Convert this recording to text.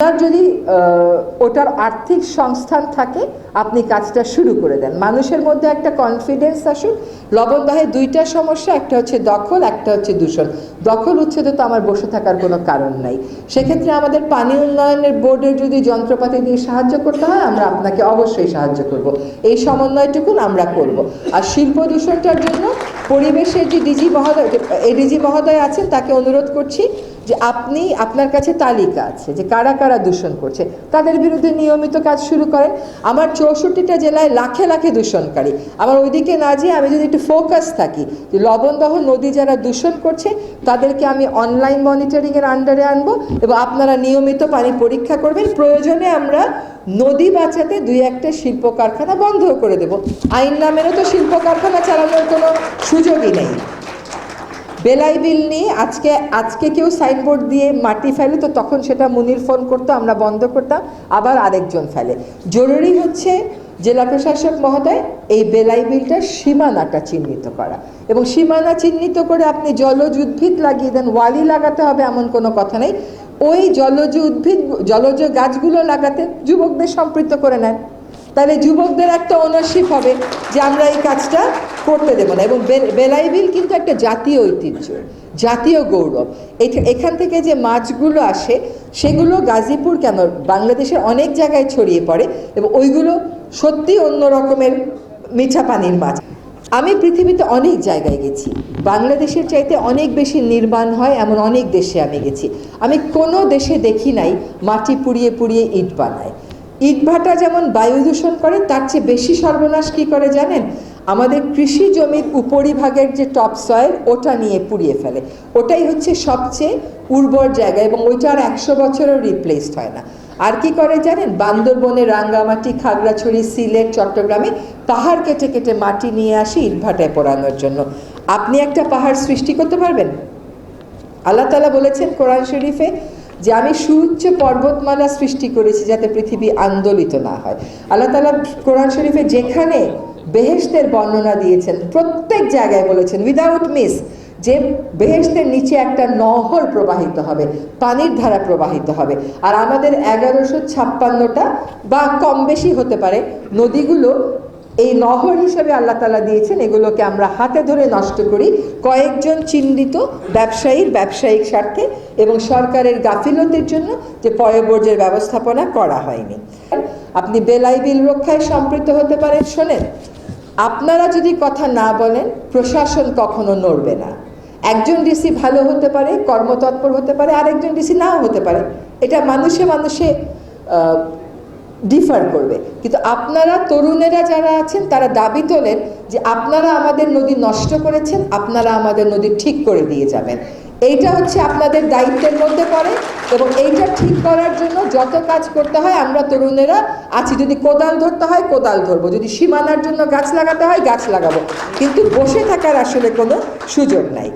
আপনার যদি ওটার আর্থিক সংস্থান থাকে, আপনি কাজটা শুরু করে দেন। মানুষের মধ্যে একটা কনফিডেন্স আসুক। লবণদাহে দুইটা সমস্যা, একটা হচ্ছে দখল, একটা হচ্ছে দূষণ। দখল উচ্ছেদে তো আমার বসে থাকার কোনো কারণ নাই। সেক্ষেত্রে আমাদের পানি উন্নয়নের বোর্ডের যদি যন্ত্রপাতি দিয়ে সাহায্য করতে হয়, আমরা আপনাকে অবশ্যই সাহায্য করব। এই সমন্বয়টুকুন আমরা করব। আর শিল্প দূষণটার জন্য পরিবেশের যে ডিজি মহোদয় এডিজি মহোদয় আছেন, তাকে অনুরোধ করছি যে আপনি, আপনার কাছে তালিকা আছে যে কারা কারা দূষণ করছে, তাদের বিরুদ্ধে নিয়মিত কাজ শুরু করেন। আমার চৌষট্টিটা জেলায় লাখে লাখে দূষণকারী। আমার ওইদিকে না যেয়ে আমি যদি একটু ফোকাস থাকি যে লবণদহ নদী যারা দূষণ করছে, তাদেরকে আমি অনলাইন মনিটরিংয়ের আন্ডারে আনব এবং আপনারা নিয়মিত পানি পরীক্ষা করবেন। প্রয়োজনে আমরা নদী বাঁচাতে দুই একটা শিল্প কারখানা বন্ধ করে দেব। আইন নামেরও তো শিল্প কারখানা চালানোর কোনো সুযোগই নেই। বেলাই বিল নিয়ে আজকে আজকে কেউ সাইনবোর্ড দিয়ে মাটি ফেলে, তো তখন সেটা মুনির ফোন করতো, আমরা বন্ধ করতাম, আবার আরেকজন ফেলে। জরুরি হচ্ছে জেলা প্রশাসক মহোদয়, এই বেলাই বিলটার সীমানাটা চিহ্নিত করা। এবং সীমানা চিহ্নিত করে আপনি জলজ উদ্ভিদ লাগিয়ে দেন, ওয়ালি লাগাতে হবে এমন কোনো কথা নেই। ওই জলজ উদ্ভিদ, জলজ গাছগুলো লাগাতে যুবকদের সম্পৃক্ত করে নেন। তাহলে যুবকদের একটা ওনারশিপ হবে যে আমরা এই কাজটা করতে দেবো না। এবং বে- বেলাই কিন্তু একটা জাতীয় ঐতিহ্য, জাতীয় গৌরব। এখ- এখান থেকে যে মাছগুলো আসে, সেগুলো গাজীপুর কেন? বাংলাদেশের অনেক জায়গায় ছড়িয়ে পড়ে এবং ওইগুলো সত্যি অন্য রকমের মিঠা পানির মাছ। আমি পৃথিবীতে অনেক জায়গায় গেছি। বাংলাদেশের চাইতে অনেক বেশি নির্মাণ হয় এমন অনেক দেশে আমি গেছি। আমি কোনো দেশে দেখি নাই মাটি পুড়িয়ে পুড়িয়ে ইট বানায়। ইটভাটা যেমন বায়ু দূষণ করে, তার চেয়ে বেশি সর্বনাশ কি করে জানেন? আমাদের কৃষি জমির উপরিভাগের যে টপ সয়েল ওটা নিয়ে পুড়িয়ে ফেলে। ওটাই হচ্ছে সবচেয়ে উর্বর জায়গা এবং ওইটা আর একশো বছরও রিপ্লেসড হয় না। আর কি করে জানেন? বান্দরবনে রাঙ্গামাটি, খাগড়াছড়ি, সিলেট, চট্টগ্রামে পাহাড় কেটে কেটে মাটি নিয়ে আসি ইটভাটায় পোড়ানোর জন্য। আপনি একটা পাহাড় সৃষ্টি করতে পারবেন? আল্লাহ তালা বলেছেন কোরআন শরীফে যে আমি সুউচ্চ পর্বতমালা সৃষ্টি করেছি যাতে পৃথিবী আন্দোলিত না হয়। আল্লাহ তালা কোরআন শরীফে যেখানে বেহেশতের বর্ণনা দিয়েছেন, প্রত্যেক জায়গায় বলেছেন উইদাউট মিস যে বেহেশতের নিচে একটা নহর প্রবাহিত হবে, পানির ধারা প্রবাহিত হবে। আর আমাদের এগারোশো ছাপ্পান্নটা বা কম বেশি হতে পারে, নদীগুলো এই নহর হিসেবে আল্লাহ তালা দিয়েছেন, এগুলোকে আমরা হাতে ধরে নষ্ট করি। কয়েকজন চিহ্নিত ব্যবসায়ীর ব্যবসায়িক স্বার্থে এবং সরকারের গাফিলতির জন্য যে পয়বর্জ্যের ব্যবস্থাপনা করা হয়নি। আপনি বেলাই বিল রক্ষায় সম্পৃক্ত হতে পারেন। শোনেন, আপনারা যদি কথা না বলেন, প্রশাসন কখনো নড়বে না। একজন ডিসি ভালো হতে পারে, কর্মতৎপর হতে পারে, আরেকজন ডিসি নাও হতে পারে। এটা মানুষে মানুষে ডিফার করবে। কিন্তু আপনারা তরুণেরা যারা আছেন, তারা দাবি তোলেন যে আপনারা আমাদের নদী নষ্ট করেছেন, আপনারা আমাদের নদী ঠিক করে দিয়ে যাবেন। এইটা হচ্ছে আপনাদের দায়িত্বের মধ্যে পড়ে এবং এইটা ঠিক করার জন্য যত কাজ করতে হয়, আমরা তরুণেরা আছি। যদি কোদাল ধরতে হয়, কোদাল ধরবো। যদি সীমানার জন্য গাছ লাগাতে হয়, গাছ লাগাবো। কিন্তু বসে থাকার আসলে কোনো সুযোগ নাই।